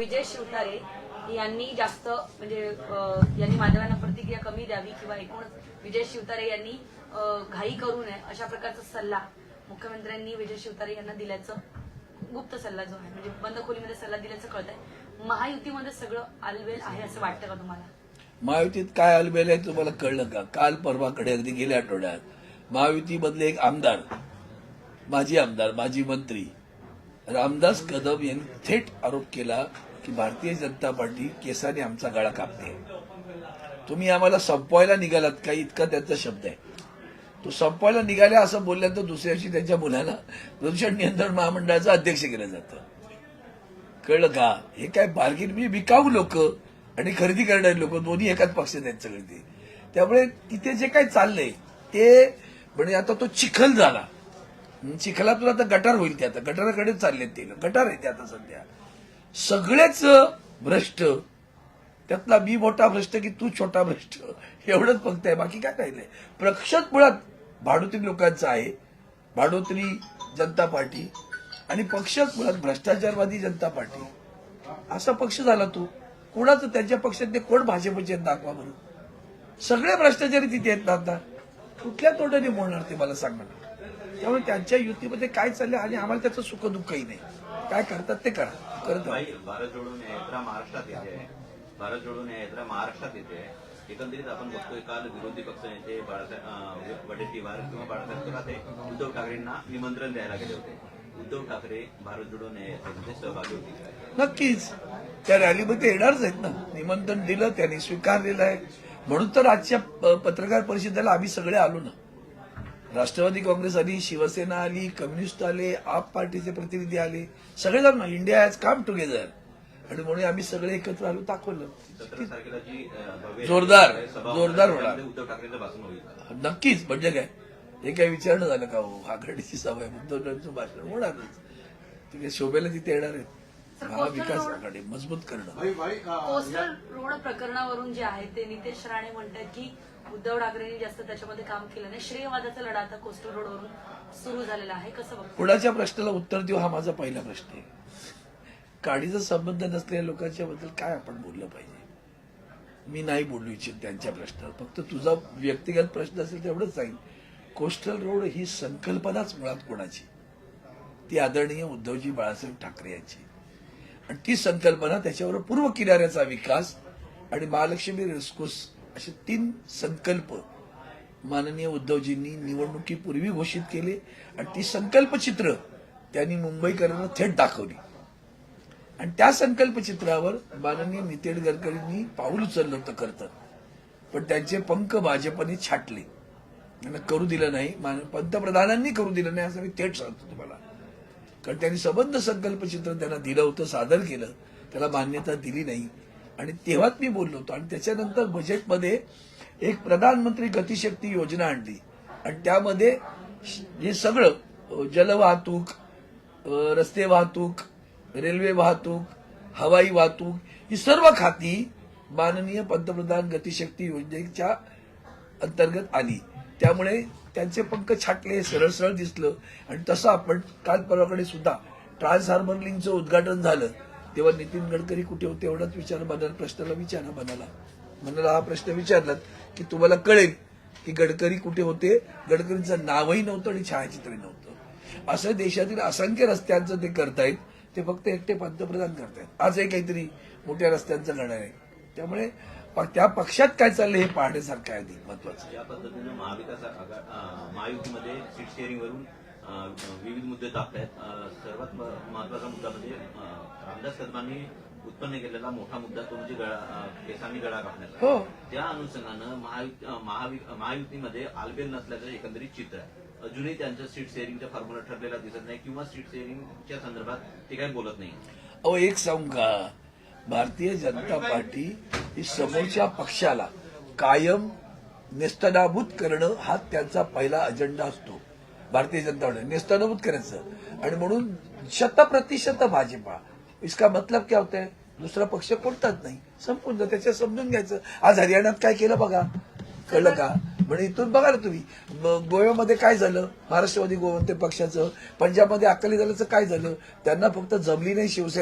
विजय शिवतारे यांनी जास्त म्हणजे यांनी माध्यमांना प्रतिक्रिया कमी द्यावी किंवा एकूणच विजय शिवतारे यांनी घाई करू नये अशा प्रकारचा सल्ला मुख्यमंत्र्यांनी विजय शिवतारे यांना दिल्याचं गुप्त सल्ला जो आहे म्हणजे बंद खोलीमध्ये सल्ला दिल्याचं कळतंय. महायुतीमध्ये सगळं आलबेल आहे असं वाटतं का तुम्हाला? महायुतीत काय आलबेल आहे तुम्हाला कळलं का? काल परवाकडे अगदी गेल्या आठवड्यात. महायुतीमधले एक आमदार माजी आमदार माजी मंत्री रामदास कदम यांनी थेट आरोप केला की भारतीय जनता पार्टी केसाने आमचा गळा कापते. तुम्ही आम्हाला संपवायला निघालात का? इतका त्यांचा शब्द आहे. तो संपवायला निघाल्या असं बोलल्यानंतर दुसऱ्या दिवशी त्यांच्या मुलाला प्रदूषण नियंत्रण महामंडळाचं अध्यक्ष केलं जातं. कळलं का? हे काय बार्गेन म्हणजे विकाऊ लोक आणि खरेदी करणारे लोक दोन्ही एकाच पक्षात आहेत सगळे ते. त्यामुळे तिथे जे काही चाललंय ते म्हणजे आता तो चिखल झाला. चिखलातून आता गटार होईल ते आता. गटाराकडेच चालले ते. गटार आहे ते आता सध्या. सगळेच भ्रष्ट. त्यातला मी मोठा भ्रष्ट की तू छोटा भ्रष्ट. एवढंच फक्त आहे बाकी काय राहिलंय प्रक्षत मुळात भाडोत्री लोकांचं आहे. भाडोत्री जनता पार्टी आणि पक्षच मुळात भ्रष्टाचारवादी जनता पार्टी. असा पक्ष झाला तो. कोणाचं त्यांच्या पक्षातले कोण भाजपचे आहेत दाखवा म्हणून सगळे भ्रष्टाचारी तिथे आहेत ना आता कुठल्या तोंडाने बोलणार ते मला सांगणार त्यामुळे त्यांच्या युतीमध्ये काय चाललं आणि आम्हाला त्याचं सुख दुःखही नाही. काय करतात ते करा. करत भारत जोडो यात्रा महाराष्ट्रात येते. भारत जोडो यात्रा महाराष्ट्रात येते. एकंदरीत आपण बघतोय काल विरोधी पक्ष नेते बाळासाहेब वडेट्टीवार किंवा बाळासाहेब थोरात हे उद्धव ठाकरेंना निमंत्रण द्यायला गेले होते. उद्धव ठाकरे भारत जोडो यात्रेमध्ये सहभागी होते. नक्कीच. त्या रॅलीमध्ये येणारच आहेत ना. निमंत्रण दिलं त्यांनी स्वीकारलेलं आहे. म्हणून तर आजच्या प- पत्रकार परिषदेला आम्ही सगळे आलो ना. राष्ट्रवादी काँग्रेस आली शिवसेना आली कम्युनिस्ट आले आप पार्टीचे प्रतिनिधी आले सगळे जण इंडिया हॅज काम टुगेदर आणि म्हणून आम्ही सगळे एकत्र आलो दाखवलं. जोरदार, जोरदार होणार. उद्धव नक्कीच म्हणजे काय? हे काय विचारणं झालं का? हो आघाडीची सभा आहे उद्धवरांचं भाषण होणारच तिथे शोभेला तिथे येणार आहेत? महाविकास आघाडी मजबूत करणं. कोस्टल रोड प्रकरणावरून जे आहे ते नितेश राणे म्हणतात की उद्धव ठाकरेंनी जास्त त्याच्यामध्ये काम केलं नाही. श्रेयवादाचा लढा आता कोस्टल रोडवरून सुरू झालेला आहे. कसं बघ कुणाच्या प्रश्नाला उत्तर देऊ हा माझा पहिला प्रश्न आहे. काडीचा संबंध नसलेल्या लोकांच्या बद्दल काय आपण बोललं पाहिजे? मी नाही बोलू इच्छित त्यांच्या प्रश्नावर. फक्त तुझा व्यक्तिगत प्रश्न असेल तेवढंच सांगेन. कोस्टल रोड ही संकल्पनाच मुळात कोणाची? ती आदरणीय उद्धवजी बाळासाहेब ठाकरे यांची. आणि ती संकल्पना त्याच्यावर पूर्व किनाऱ्याचा विकास आणि महालक्ष्मी रेस्कोस असे तीन संकल्प माननीय उद्धवजींनी निवडणुकीपूर्वी घोषित केले आणि ती संकल्पचित्र त्यांनी मुंबईकरांना थेट दाखवली. आणि त्या संकल्पचित्रावर माननीय नितीन गडकरींनी पाऊल उचललं होतं करतं पण त्यांचे पंख भाजपने छाटले. त्यांना करू दिलं नाही. मान- पंतप्रधानांनी करू दिलं नाही असं मी थेट सांगतो तुम्हाला. कारण त्यांनी संबंध संकल्पचित्र त्यांना दिलं होतं सादर केलं. त्याला मान्यता दिली नाही. आणि तेव्हाच मी बोललो होतो. आणि त्याच्यानंतर बजेटमध्ये एक प्रधानमंत्री गतिशक्ती योजना आणली. आणि त्यामध्ये हे सगळं जलवाहतूक रस्ते वाहतूक रेल्वे वाहतूक हवाई वाहतूक ही सर्व खाती माननीय पंतप्रधान गतिशक्ती योजनेच्या अंतर्गत आली. त्यामुळे त्यांचे पंख छाटले सरळ सरळ दिसलं. आणि तसं आपण काल परवाकडे सुद्धा ट्रान्स हार्बर लिंकचं उद्घाटन झालं. तेव्हा नितीन गडकरी कुठे होते एवढाच विचार बनाला प्रश्नाला विचारा बनाला मनाला हा प्रश्न विचारलात की तुम्हाला कळेल की गडकरी कुठे होते? गडकरींचं नावही नव्हतं आणि छायाचित्रही नव्हतं. असं देशातील असंख्य रस्त्यांचं ते करतायत ते फक्त एकटे पंतप्रधान करतायत. आजही काहीतरी मोठ्या रस्त्यांचं लढाई आहे. त्यामुळे प- त्या पक्षात काय चाललंय हे पाहण्यासारखं आहे अधिक महत्वाचं या पद्धतीनं महाविकास महायुतीमध्ये सीट शेअरिंगवरून विविध मुद्दे तापतायत सर्वात महत्त्वाचा मुद्दा म्हणजे रामदास कदमांनी उत्पन्न केलेला मोठा मुद्दा तो म्हणजे गळा केसांनी गळा कापण्याचा. हो. त्या अनुषंगानं महायुतीमध्ये आलबेल नसल्याचं एकंदरीत चित्र आहे. अजूनही त्यांचं सीट शेअरिंगचा फॉर्म्युला ठरलेला दिसत नाही किंवा सीट शेअरिंगच्या संदर्भात ते काही बोलत नाही. अहो एक सांगू का? भारतीय जनता पार्टी ही समोरच्या पक्षाला कायम नेस्तनाभूत करणं हा त्यांचा पहिला अजेंडा असतो. भारतीय जनता पार्टी नेस्तनाभूत करायचं. आणि म्हणून शतप्रतिशत भाजपा. इसका मतलब क्या होता है दुसरा पक्ष कोणताच नाही. संपून जा त्याच्यात समजून घ्यायचं. आज हरियाणात काय केलं बघा? कळलं का? म्हणजे इथून बघा ना तुम्ही. गोव्यामध्ये काय झालं? महाराष्ट्रवादी गोवंते पक्षाचं पंजाबमध्ये अकाली दलाचं काय झालं? त्यांना फक्त जमली नाही शिवसेना.